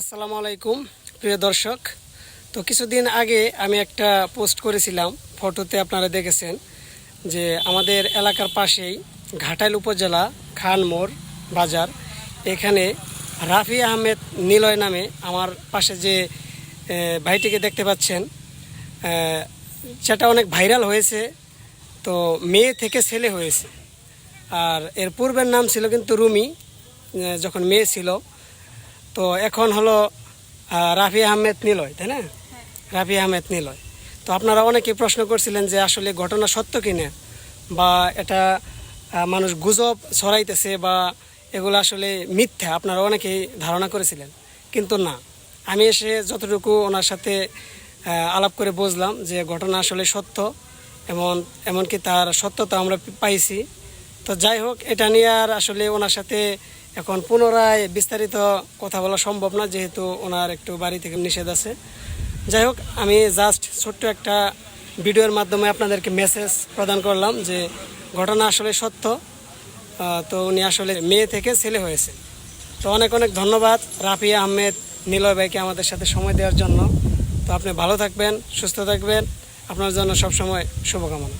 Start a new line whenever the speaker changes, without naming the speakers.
আসসালামু আলাইকুম, প্রিয় দর্শক। তো কিছুদিন আগে আমি একটা পোস্ট করেছিলাম, ফটোতে আপনারা দেখেছেন যে আমাদের এলাকার পাশেই ঘাটাইল উপজেলা খানমোড় বাজার, এখানে রাফি আহমেদ নিলয় নামে আমার পাশে যে ভাইটিকে দেখতে পাচ্ছেন সেটা অনেক ভাইরাল হয়েছে, তো মেয়ে থেকে ছেলে হয়েছে। আর এর পূর্বের নাম ছিল কিন্তু রুমি যখন মেয়ে ছিল তো এখন হলো রাফি আহমেদ নিলয় তাই না? রাফি আহমেদ নিলয়। তো আপনারা অনেকে প্রশ্ন করছিলেন যে আসলে ঘটনা সত্য কিনা? বা এটা মানুষ গুজব ছড়াইতেছে বা এগুলো আসলে মিথ্যা? আপনারা অনেকেই ধারণা করেছিলেন কিন্তু না। আমি এসে যতটুকু ওনার সাথে আলাপ করে বুঝলাম যে ঘটনা আসলে সত্য এমন এমনকি তার সত্যতা আমরা পাইছি। তো যাই হোক এটা নিয়ে আর আসলে ওনার সাথে এখন পুনরায় বিস্তারিত কথা বলা সম্ভব না, যেহেতু ওনার একটু বাড়ি থেকে নিষেধ আছে। যাই হোক, আমি জাস্ট ছোট্ট একটা ভিডিওর মাধ্যমে আপনাদেরকে মেসেজ প্রদান করলাম যে ঘটনা আসলে সত্য। তো উনি আসলে মেয়ে থেকে ছেলে হয়েছে তো অনেক অনেক ধন্যবাদ রাফি আহমেদ নিলয় ভাইকে আমাদের সাথে সময় দেওয়ার জন্য। তো আপনি ভালো থাকবেন, সুস্থ থাকবেন। আপনার জন্য সবসময় শুভকামনা।